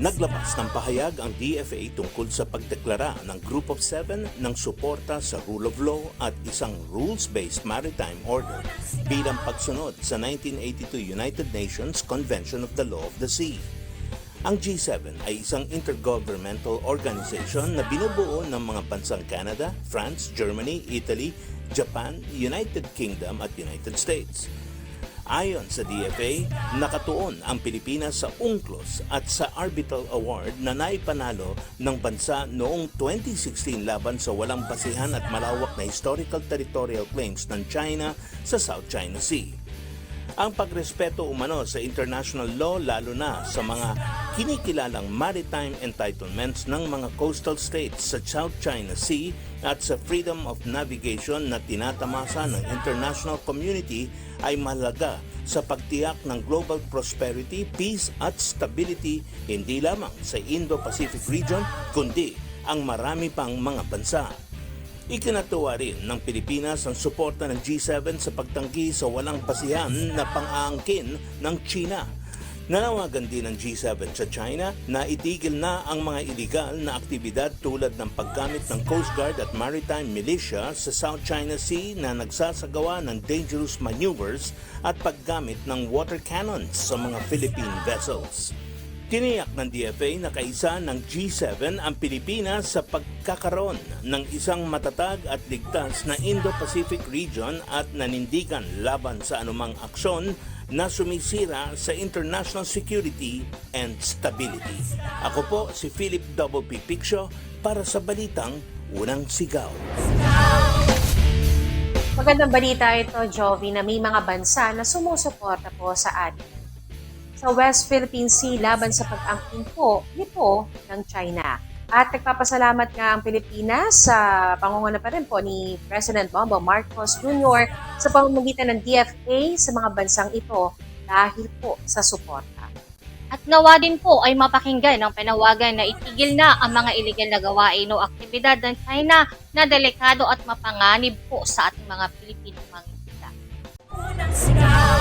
Naglabas ng pahayag ang DFA tungkol sa pagdeklara ng Group of Seven ng suporta sa rule of law at isang rules-based maritime order bilang pagsunod sa 1982 United Nations Convention of the Law of the Sea. Ang G7 ay isang intergovernmental organization na binubuo ng mga bansang Canada, France, Germany, Italy, Japan, United Kingdom at United States. Ayon sa DFA, nakatuon ang Pilipinas sa UNCLOS at sa Arbitral Award na naipanalo ng bansa noong 2016 laban sa walang basihan at malawak na historical territorial claims ng China sa South China Sea. Ang pagrespeto umano sa international law lalo na sa mga kinikilalang maritime entitlements ng mga coastal states sa South China Sea at sa freedom of navigation na tinatamasa ng international community ay mahalaga sa pagtiyak ng global prosperity, peace at stability hindi lamang sa Indo-Pacific region kundi ang marami pang mga bansa. Ikinatuwa rin ng Pilipinas ang suporta ng G7 sa pagtanggi sa walang basihan na pang-aangkin ng China. Nanawagan din ng G7 sa China na itigil na ang mga iligal na aktibidad tulad ng paggamit ng Coast Guard at Maritime Militia sa South China Sea na nagsasagawa ng dangerous maneuvers at paggamit ng water cannons sa mga Philippine vessels. Tiniyak ng DFA na kaisa ng G7 ang Pilipinas sa pagkakaroon ng isang matatag at ligtas na Indo-Pacific region at nanindigan laban sa anumang aksyon na sumisira sa international security and stability. Ako po si Philip Double. Piccio para sa Balitang Unang Sigaw. Magandang balita ito, Jovi, na may mga bansa na sumusuporta po sa atin sa West Philippine Sea laban sa pag-angkin po nito ng China. At nagpapasalamat nga ang Pilipinas sa pangunguna pa rin po ni President Bongbong Marcos Jr. sa pamamagitan ng DFA sa mga bansang ito dahil po sa suporta. At nawa din po ay mapakinggan ang panawagan na itigil na ang mga illegal na gawain o aktibidad ng China na delikado at mapanganib po sa ating mga Pilipino mga isla. Unang sigaw